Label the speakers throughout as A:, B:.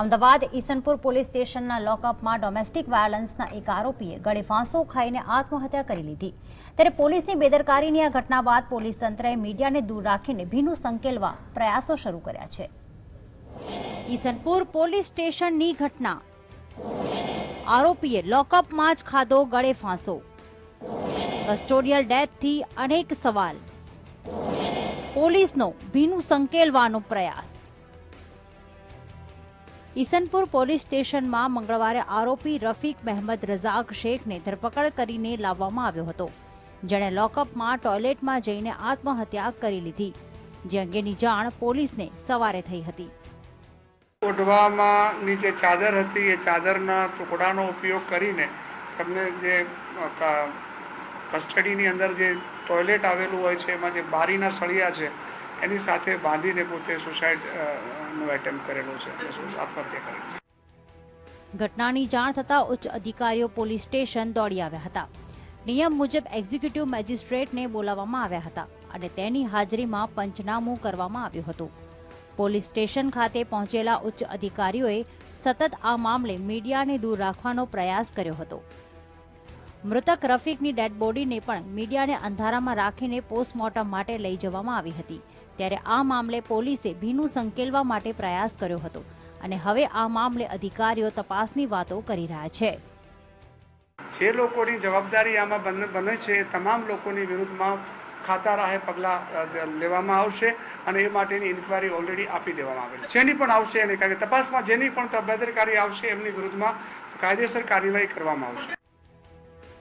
A: Ahmedabad Isanpur police સ્ટેશનના લોકઅપમાં domestic વાયોલન્સના એક આરોપીએ ગળે ફાંસો ખાઈને આત્મહત્યા કરી લીધી. ત્યારે પોલીસની બેદરકારીની આ ઘટના બાદ પોલીસ તંત્રએ મીડિયાને દૂર રાખીને ભીનું સંકેલવા પ્રયાસો શરૂ કર્યા છે. ઈસનપુર પોલીસ સ્ટેશનની ઘટના. આરોપીએ લોકઅપમાં જ ખાધો ગળે ફાંસો. કસ્ટોડિયલ ડેથથી અનેક સવાલ. પોલીસનો ભીનું સંકેલવાનો પ્રયાસ. ઈસનપુર પોલીસ સ્ટેશનમાં મંગળવારે આરોપી રફીક મહેમદ રઝાક શેખને ધરપકડ કરીને લાવવામાં આવ્યો હતો. જેણે લોકઅપમાં ટોયલેટમાં જઈને આત્મહત્યા કરી લીધી. જે અંગેની જાણ પોલીસને સવારે થઈ હતી.
B: ઓઢવામાં નીચે ચાદર હતી. એ ચાદરના ટુકડાનો ઉપયોગ કરીને તમને જે કસ્ટડીની અંદર જે ટોયલેટ આવેલું હોય છે, એમાં જે બારીના સળિયા છે એની સાથે બાંધીને પોતે સુસાઇડ નો એટેમ્પ કરેલો છે. આત્મહત્યા કરેલી છે.
A: ઘટનાની જાણ થતાં ઉચ્ચ અધિકારીઓ પોલીસ સ્ટેશન દોડી આવ્યા હતા. નિયમ મુજબ એક્ઝિક્યુટિવ મેજિસ્ટ્રેટને બોલાવવામાં આવ્યા હતા અને તેની હાજરીમાં પંચનામું કરવામાં આવ્યું હતું. પોલીસ સ્ટેશન ખાતે પહોંચેલા ઉચ્ચ અધિકારીઓએ સતત આ મામલે મીડિયાને દૂર રાખવાનો પ્રયાસ કર્યો હતો. મૃતક રફીકની ડેડ બોડીને પણ મીડિયાને અંધારામાં રાખીને પોસ્ટમોર્ટમ માટે લઈ જવામાં આવી હતી. ત્યારે આ મામલે પોલીસે ભીનું સંકેલવા માટે પ્રયાસ કર્યો હતો અને હવે આ મામલે અધિકારીઓ તપાસની વાતો કરી રહ્યા છે.
B: જે લોકોની જવાબદારી આમાં બને છે તમામ લોકોની વિરુદ્ધમાં ખાતા રાહે પગલાં લેવામાં આવશે અને એ માટેની ઇન્કવાયરી ઓલરેડી આપી દેવામાં આવેલી જેની પણ આવશે એની કારણ તપાસમાં જેની પણ બેદરકારી આવશે એમની વિરુદ્ધમાં કાયદેસર કાર્યવાહી કરવામાં આવશે.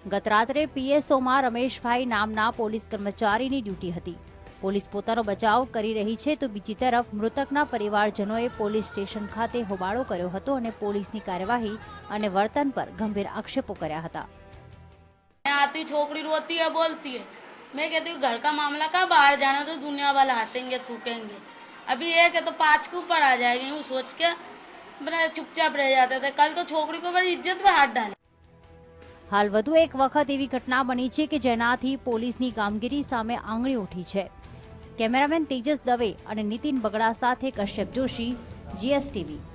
A: ગત રાત્રે પીએસઓમાં રમેશભાઈ નામના પોલીસ કર્મચારીની ડ્યુટી હતી પોલીસ પોતાનો બચાવ કરી રહી છે તો બીજી તરફ મૃતકના પરિવારજનોએ પોલીસ સ્ટેશન ખાતે હોબાળો કર્યો હતો અને પોલીસની કાર્યવાહી અને વર્તન પર ગંભીર આક્ષેપો કર્યા હતા
C: मैं आती छोकरी रोती है बोलती है मैं कहती हूँ घर का मामला कहाँ बाहर जाना तो दुनिया वाले हंसेंगे थूकेंगे अभी एक है तो पाँच के ऊपर आ जाएगी यूँ सोच के अपना चुपचाप रह जाते थे कल तो छोकरी को बड़ी इज्जत पे हाथ डाले
A: હાલ વધુ એક વખત એવી ઘટના બની છે કે જેનાથી પોલીસની કામગીરી સામે આંગળી ઉઠી છે. કેમેરામેન તેજસ દવે અને નીતિન બગડા સાથે કશ્યપ જોશી જીએસટીવી